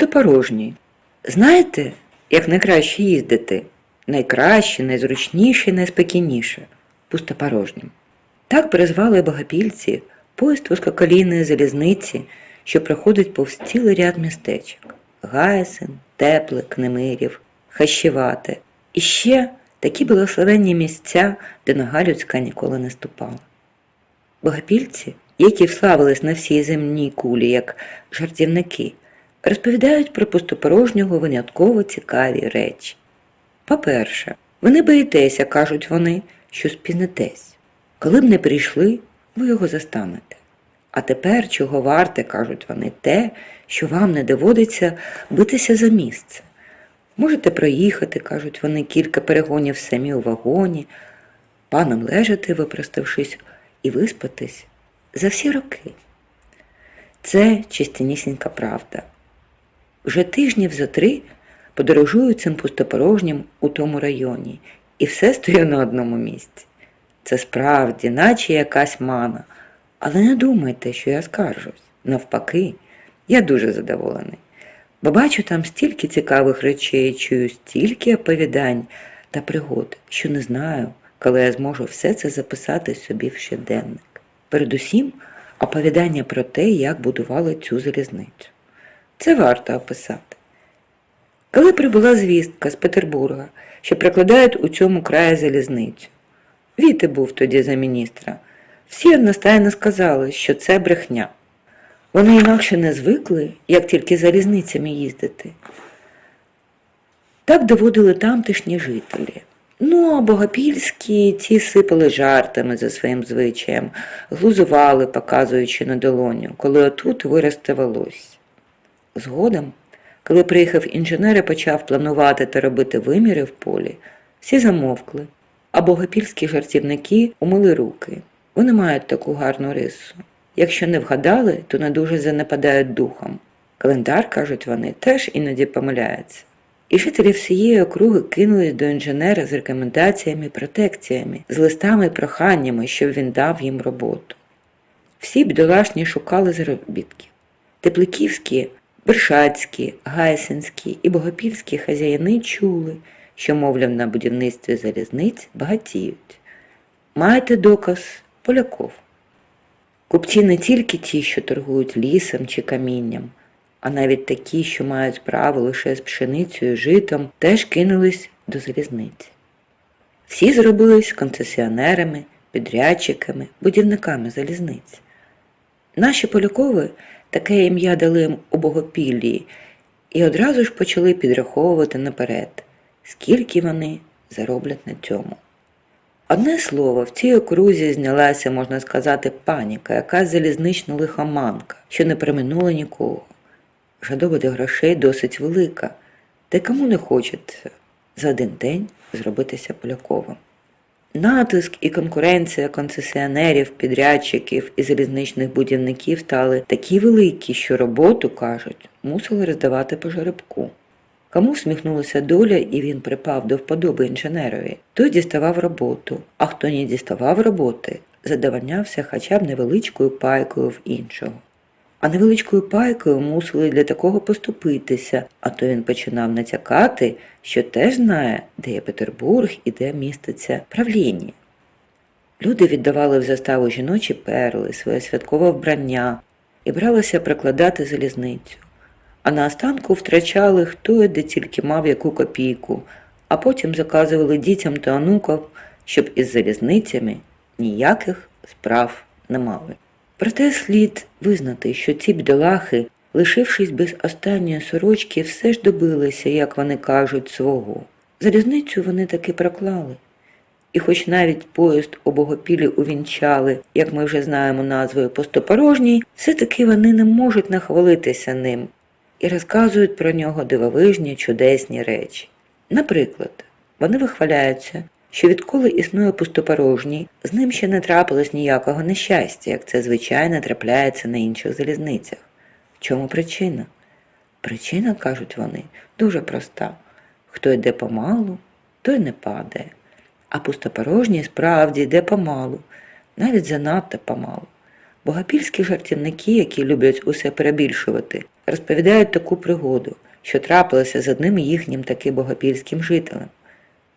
Пустопорожній. Знаєте, як найкраще їздити? Найкраще, найзручніше, найспокійніше. Пустопорожнім. Так перезвали богопільці поїзд вузькоколійної залізниці, що проходить повз цілий ряд містечок Гайсин, Теплик, Немирів, Хащевате. І ще такі благословенні місця, де нога людська ніколи не ступала. Богопільці, які вславились на всій земній кулі як жартівники, розповідають про пустопорожнього винятково цікаві речі. По-перше, ви не боїтеся, кажуть вони, що спізнитесь. Коли б не прийшли, ви його застанете. А тепер чого варте, кажуть вони, те, що вам не доводиться битися за місце. Можете проїхати, кажуть вони, кілька перегонів самі у вагоні, паном лежати, випроставшись, і виспатись за всі роки. Це чистінісінька правда. Вже тижнів за три подорожую цим пустопорожнім у тому районі, і все стою на одному місці. Це справді, наче якась мана. Але не думайте, що я скаржусь. Навпаки, я дуже задоволений. Бо бачу там стільки цікавих речей, чую стільки оповідань та пригод, що не знаю, коли я зможу все це записати собі в щоденник. Передусім, оповідання про те, як будували цю залізницю. Це варто описати. Коли прибула звістка з Петербурга, що прикладають у цьому краї залізницю, Віти був тоді за міністра. Всі одностайно сказали, що це брехня. Вони інакше не звикли, як тільки залізницями їздити. Так доводили тамтешні жителі. Ну, а богопільські ці сипали жартами за своїм звичаєм, глузували, показуючи на долоню, коли отут виросте волосся. Згодом, коли приїхав інженер і почав планувати та робити виміри в полі, всі замовкли, а богопільські жартівники умили руки. Вони мають таку гарну рису. Якщо не вгадали, то не дуже занепадають духом. Календар, кажуть вони, теж іноді помиляється. І жителі всієї округи кинулись до інженера з рекомендаціями і протекціями, з листами і проханнями, щоб він дав їм роботу. Всі бідолашні шукали заробітків. Тепликівські, Бершацькі, Гайсинські і Богопільські хазяїни чули, що, мовляв, на будівництві залізниць багатіють. Маєте доказ поляков. Купці не тільки ті, що торгують лісом чи камінням, а навіть такі, що мають справу лише з пшеницею, житом, теж кинулись до залізниці. Всі зробились концесіонерами, підрядчиками, будівниками залізниці. Наші полякови таке ім'я дали у Богопіллії і одразу ж почали підраховувати наперед, скільки вони зароблять на цьому. Одне слово, в цій окрузі знялася, можна сказати, паніка, якась залізнична лихоманка, що не приминула нікого. Жадоба до грошей досить велика, та кому не хочеться за один день зробитися поляковим. Натиск і конкуренція концесіонерів, підрядчиків і залізничних будівників стали такі великі, що роботу, кажуть, мусили роздавати по жеребку. Кому всміхнулася доля, і він припав до вподоби інженерові, той діставав роботу, а хто не діставав роботи, задовольнявся хоча б невеличкою пайкою в іншого. А невеличкою пайкою мусили для такого поступитися, а то він починав натякати, що теж знає, де є Петербург і де міститься правління. Люди віддавали в заставу жіночі перли, своє святкове вбрання і бралися прикладати залізницю. А на останку втрачали хто і де тільки мав яку копійку, а потім заказували дітям та онукам, щоб із залізницями ніяких справ не мали. Проте слід визнати, що ці бідолахи, лишившись без останньої сорочки, все ж добилися, як вони кажуть, свого. Залізницю вони таки проклали. І хоч навіть поїзд у Богопілі увінчали, як ми вже знаємо назвою Пустопорожній, все-таки вони не можуть нахвалитися ним і розказують про нього дивовижні чудесні речі. Наприклад, вони вихваляються, що відколи існує пустопорожній, з ним ще не трапилось ніякого нещастя, як це звичайно трапляється на інших залізницях. В чому причина? Причина, кажуть вони, дуже проста. Хто йде помалу, той не падає. А пустопорожній справді йде помалу, навіть занадто помалу. Богопільські жартівники, які люблять усе перебільшувати, розповідають таку пригоду, що трапилося з одним їхнім таки богопільським жителем.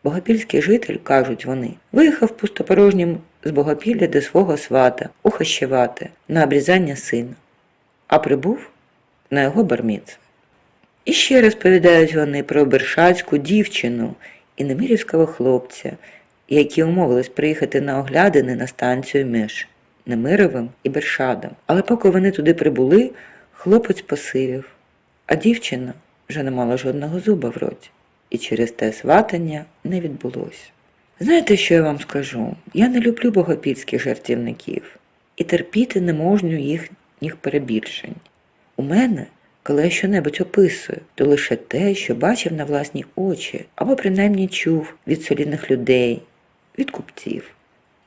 Богопільський житель, кажуть вони, виїхав пустопорожнім з Богопілля до свого свата ухащевати на обрізання сина, а прибув на його барміц. І ще розповідають вони про бершацьку дівчину і немирівського хлопця, які умовились приїхати на оглядини на станцію між Немировим і Бершадом. Але поки вони туди прибули, хлопець посивів, а дівчина вже не мала жодного зуба в роті, і через те сватання не відбулося. Знаєте, що я вам скажу? Я не люблю богопільських жартівників і терпіти не можу їхніх перебільшень. У мене, коли я щонебудь описую, то лише те, що бачив на власні очі, або принаймні чув від солідних людей, від купців.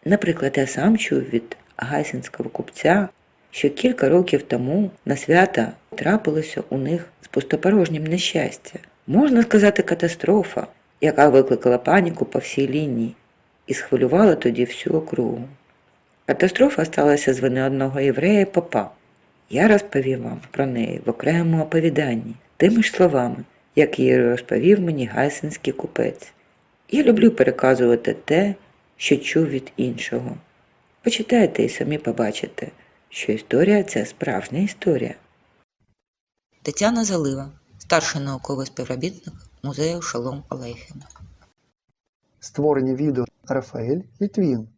Наприклад, я сам чув від гайсинського купця, що кілька років тому на свята трапилося у них з пустопорожнім нещастя. Можна сказати, катастрофа, яка викликала паніку по всій лінії і схвилювала тоді всю округу. Катастрофа сталася з вини одного єврея попа. Я розповім вам про неї в окремому оповіданні, тими ж словами, як її розповів мені гайсинський купець. Я люблю переказувати те, що чув від іншого. Почитайте і самі побачите, що історія це справжня історія. Тетяна Залива, старший науковий співробітник музею Шалом Алейхем. Створені відео Рафаель Літвін.